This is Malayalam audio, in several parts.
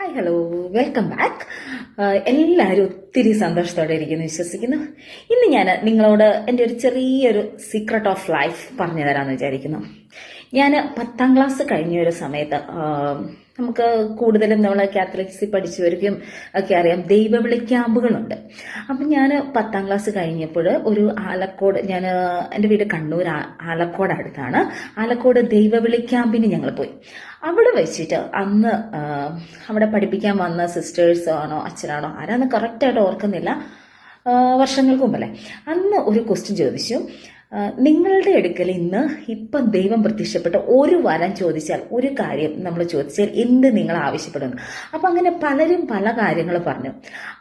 ഹായ് ഹലോ വെൽക്കം ബാക്ക് എല്ലാവരും ഒത്തിരി സന്തോഷത്തോടെ ഇരിക്കുന്നു വിശ്വസിക്കുന്നു. ഇന്ന് ഞാൻ നിങ്ങളോട് എന്റെ ഒരു ചെറിയൊരു സീക്രട്ട് ഓഫ് ലൈഫ് പറഞ്ഞു തരാമെന്ന് വിചാരിക്കുന്നു. ഞാൻ പത്താം ക്ലാസ് കഴിഞ്ഞ ഒരു സമയത്ത് നമുക്ക് കൂടുതലും നമ്മൾ കാത്തലിക്സിൽ പഠിച്ചവർക്കും ഒക്കെ അറിയാം. ദൈവവിളി ക്യാമ്പുകളുണ്ട്. അപ്പം ഞാൻ പത്താം ക്ലാസ് കഴിഞ്ഞപ്പോൾ ഒരു ആലക്കോട് ഞാൻ എന്റെ വീട് കണ്ണൂർ ആലക്കോട് അടുത്താണ്. ആലക്കോട് ദൈവവിളി ക്യാമ്പിന് ഞങ്ങൾ പോയി. അവിടെ വെച്ചിട്ട് അന്ന് അവിടെ പഠിപ്പിക്കാൻ വന്ന സിസ്റ്റേഴ്സ് ആണോ അച്ഛനാണോ ആരാന്ന് കറക്റ്റായിട്ട് ഓർക്കുന്നില്ല. വർഷങ്ങൾക്ക് മുമ്പല്ലേ? അന്ന് ഒരു ക്വസ്റ്റ്യൻ ചോദിച്ചു. നിങ്ങളുടെ അടുക്കൽ ഇന്ന് ഇപ്പം ദൈവം പ്രത്യക്ഷപ്പെട്ട് ഒരു വരം ചോദിച്ചാൽ ഒരു കാര്യം നമ്മൾ ചോദിച്ചാൽ എന്ത് നിങ്ങൾ ആവശ്യപ്പെടുന്നു? അപ്പം അങ്ങനെ പലരും പല കാര്യങ്ങൾ പറഞ്ഞു.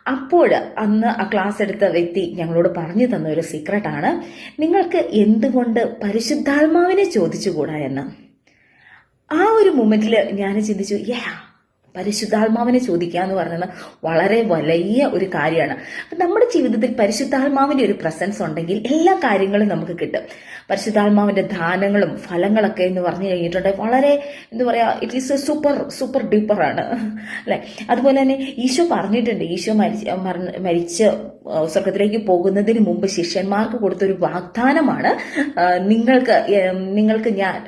അപ്പോൾ അന്ന് ആ ക്ലാസ് എടുത്ത വ്യക്തി ഞങ്ങളോട് പറഞ്ഞു തന്ന ഒരു സീക്രട്ടാണ് നിങ്ങൾക്ക് എന്തുകൊണ്ട് പരിശുദ്ധാത്മാവിനെ ചോദിച്ചുകൂടാ എന്ന്? ആ ഒരു മൊമെന്റിൽ ഞാൻ ചിന്തിച്ചു യാ പരിശുദ്ധാത്മാവിനെ ചോദിക്കുക എന്ന് പറയുന്നത് വളരെ വലിയ ഒരു കാര്യമാണ്. അപ്പം നമ്മുടെ ജീവിതത്തിൽ പരിശുദ്ധാത്മാവിന്റെ ഒരു പ്രസൻസ് ഉണ്ടെങ്കിൽ എല്ലാ കാര്യങ്ങളും നമുക്ക് കിട്ടും. പരിശുദ്ധാത്മാവിന്റെ ദാനങ്ങളും ഫലങ്ങളൊക്കെ എന്ന് പറഞ്ഞു കഴിഞ്ഞിട്ടുണ്ടെങ്കിൽ വളരെ എന്താ പറയാ it is a super super duper ആണ്. അല്ലെ? അതുപോലെ തന്നെ ഈശോ പറഞ്ഞിട്ടുണ്ട് ഈശോ മരിച്ച് മരിച്ച് സ്വർഗത്തിലേക്ക് പോകുന്നതിന് മുമ്പ് ശിഷ്യന്മാർക്ക് കൊടുത്തൊരു വാഗ്ദാനമാണ് നിങ്ങൾക്ക് നിങ്ങൾക്ക് ഞാൻ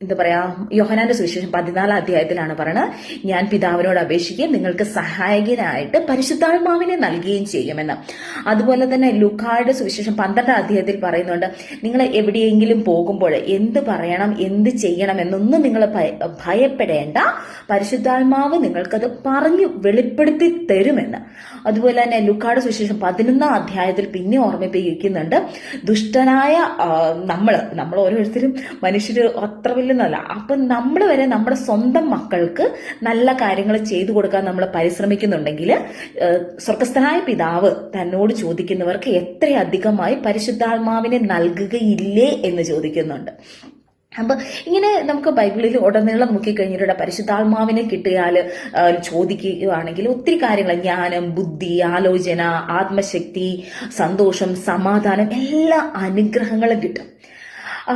എന്താ പറയാ യോഹനാന്റെ സുവിശേഷം പതിനാലാം അധ്യായത്തിലാണ് പറയുന്നത് ഞാൻ പിതാവിനോട് അപേക്ഷിക്കുകയും നിങ്ങൾക്ക് സഹായകനായിട്ട് പരിശുദ്ധാത്മാവിനെ നൽകുകയും ചെയ്യുമെന്ന്. അതുപോലെ തന്നെ ലുക്കായുടെ സുവിശേഷം പന്ത്രണ്ടാം അധ്യായത്തിൽ പറയുന്നുണ്ട് നിങ്ങൾ എവിടെയെങ്കിലും പോകുമ്പോൾ എന്ത് പറയണം എന്ത് ചെയ്യണം എന്നൊന്നും നിങ്ങൾ ഭയപ്പെടേണ്ട. പരിശുദ്ധാത്മാവ് നിങ്ങൾക്കത് പറഞ്ഞു വെളിപ്പെടുത്തി തരുമെന്ന്. അതുപോലെ തന്നെ ലുക്കാട് സുവിശേഷം പതിനൊന്നാം അധ്യായത്തിൽ പിന്നെ ഓർമ്മിപ്പിക്കുന്നുണ്ട് ദുഷ്ടനായ നമ്മൾ നമ്മൾ ഓരോരുത്തരും മനുഷ്യര് അത്ര വലിയൊന്നല്ല അപ്പം നമ്മൾ വരെ നമ്മുടെ സ്വന്തം മക്കൾക്ക് നല്ല കാര്യങ്ങൾ ചെയ്തു കൊടുക്കാൻ നമ്മൾ പരിശ്രമിക്കുന്നുണ്ടെങ്കിൽ സ്വർഗസ്ഥനായ പിതാവ് തന്നോട് ചോദിക്കുന്നവർക്ക് എത്രയധികമായി പരിശുദ്ധാത്മാവിനെ നൽകുകയില്ലേ എന്ന് ചോദിക്കുന്നുണ്ട്. അപ്പൊ ഇങ്ങനെ നമുക്ക് ബൈബിളിൽ ഉടനീളം നോക്കിക്കഴിഞ്ഞിട്ടുണ്ട് പരിശുദ്ധാത്മാവിനെ കിട്ടിയാൽ ചോദിക്കുകയാണെങ്കിൽ ഒത്തിരി കാര്യങ്ങൾ ജ്ഞാനം ബുദ്ധി ആലോചന ആത്മശക്തി സന്തോഷം സമാധാനം എല്ലാ അനുഗ്രഹങ്ങളും കിട്ടും. ആ,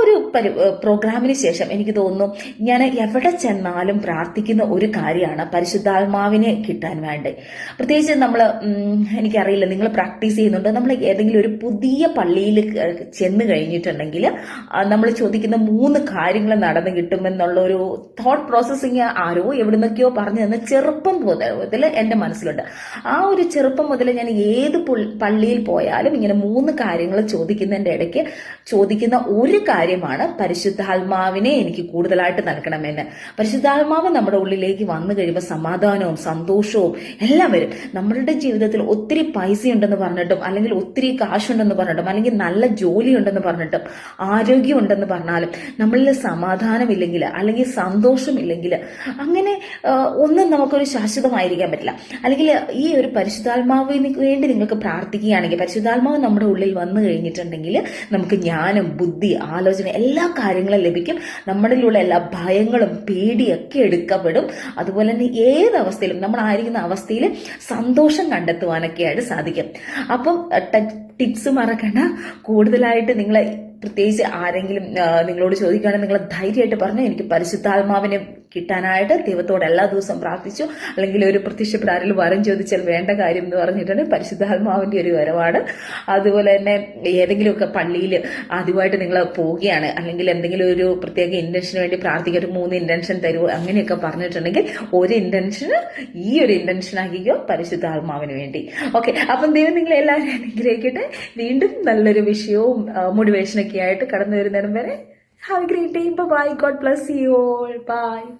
ഒരു പരി പ്രോഗ്രാമിന് ശേഷം എനിക്ക് തോന്നുന്നു ഞാൻ എവിടെ ചെന്നാലും പ്രാർത്ഥിക്കുന്ന ഒരു കാര്യമാണ് പരിശുദ്ധാത്മാവിനെ കിട്ടാൻ വേണ്ടി. പ്രത്യേകിച്ച് നമ്മൾ എനിക്കറിയില്ല നിങ്ങൾ പ്രാക്ടീസ് ചെയ്യുന്നുണ്ട്? നമ്മൾ ഏതെങ്കിലും ഒരു പുതിയ പള്ളിയിൽ ചെന്ന് കഴിഞ്ഞിട്ടുണ്ടെങ്കിൽ നമ്മൾ ചോദിക്കുന്ന മൂന്ന് കാര്യങ്ങൾ നടന്നു കിട്ടുമെന്നുള്ള ഒരു തോട്ട് പ്രോസസ്സിങ് ആരോ എവിടുന്നൊക്കെയോ പറഞ്ഞു തന്ന ചെറുപ്പം മുതൽ എന്റെ മനസ്സിലുണ്ട്. ആ ഒരു ചെറുപ്പം മുതൽ ഞാൻ ഏത് പള്ളിയിൽ പോയാലും ഇങ്ങനെ മൂന്ന് കാര്യങ്ങൾ ചോദിക്കുന്നതിന്റെ ഇടയ്ക്ക് ചോദിക്കുന്ന ഒരു കാര്യമാണ് പരിശുദ്ധാത്മാവിനെ എനിക്ക് കൂടുതലായിട്ട് നൽകണമെന്ന്. പരിശുദ്ധാത്മാവ് നമ്മുടെ ഉള്ളിലേക്ക് വന്നു കഴിയുമ്പോൾ സമാധാനവും സന്തോഷവും എല്ലാം വരും. നമ്മളുടെ ജീവിതത്തിൽ ഒത്തിരി പൈസ ഉണ്ടെന്ന് പറഞ്ഞിട്ടും അല്ലെങ്കിൽ ഒത്തിരി കാശുണ്ടെന്ന് പറഞ്ഞിട്ടും അല്ലെങ്കിൽ നല്ല ജോലി ഉണ്ടെന്ന് പറഞ്ഞിട്ടും ആരോഗ്യം ഉണ്ടെന്ന് പറഞ്ഞാലും നമ്മളിൽ സമാധാനമില്ലെങ്കിൽ അല്ലെങ്കിൽ സന്തോഷമില്ലെങ്കിൽ അങ്ങനെ ഒന്നും നമുക്കൊരു ശാശ്വതമായിരിക്കാൻ പറ്റില്ല. അല്ലെങ്കിൽ ഈ ഒരു പരിശുദ്ധാത്മാവിന് വേണ്ടി നിങ്ങൾക്ക് പ്രാർത്ഥിക്കുകയാണെങ്കിൽ പരിശുദ്ധാത്മാവ് നമ്മുടെ ഉള്ളിൽ വന്നു കഴിഞ്ഞിട്ടുണ്ടെങ്കിൽ നമുക്ക് ജ്ഞാനം ബുദ്ധി ആലോചന എല്ലാ കാര്യങ്ങളും ലഭിക്കും. നമ്മളിലുള്ള എല്ലാ ഭയങ്ങളും പേടിയൊക്കെ എടുക്കപ്പെടും. അതുപോലെ തന്നെ ഏത് അവസ്ഥയിലും നമ്മൾ ആയിരിക്കുന്ന അവസ്ഥയിൽ സന്തോഷം കണ്ടെത്തുവാനൊക്കെ ആയിട്ട് സാധിക്കും. അപ്പം ടിപ്സ് മറക്കണ്ട. കൂടുതലായിട്ട് നിങ്ങളെ പ്രത്യേകിച്ച് ആരെങ്കിലും നിങ്ങളോട് ചോദിക്കുകയാണെങ്കിൽ നിങ്ങൾ ധൈര്യമായിട്ട് പറഞ്ഞു എനിക്ക് പരിശുദ്ധാത്മാവിനെ കിട്ടാനായിട്ട് ദൈവത്തോട് എല്ലാ ദിവസവും പ്രാർത്ഥിച്ചു. അല്ലെങ്കിൽ ഒരു പ്രത്യക്ഷപ്പെട്ട് വരം ചോദിച്ചാൽ വേണ്ട കാര്യം എന്ന് പറഞ്ഞിട്ടാണ് പരിശുദ്ധാത്മാവിന്റെ ഒരു വരവാണ്. അതുപോലെ തന്നെ ഏതെങ്കിലുമൊക്കെ പള്ളിയിൽ ആദ്യമായിട്ട് നിങ്ങൾ പോവുകയാണ്. അല്ലെങ്കിൽ എന്തെങ്കിലും ഒരു പ്രത്യേക ഇന്റൻഷന് വേണ്ടി പ്രാർത്ഥിക്കുക. ഒരു മൂന്ന് ഇന്റൻഷൻ തരുമോ അങ്ങനെയൊക്കെ പറഞ്ഞിട്ടുണ്ടെങ്കിൽ ഒരു ഇന്റൻഷന് ഈ ഒരു ഇന്റൻഷൻ ആക്കിക്കോ പരിശുദ്ധാത്മാവിന് വേണ്ടി. ഓക്കെ അപ്പം ദൈവം നിങ്ങളെ എല്ലാവരും അനുഗ്രഹിക്കട്ടെ. വീണ്ടും നല്ലൊരു വിഷയവും മോട്ടിവേഷനൊക്കെ ആയിട്ട് കടന്നു വരുന്നേരം വരെ Have a great day. Bye bye. God bless you all. Bye.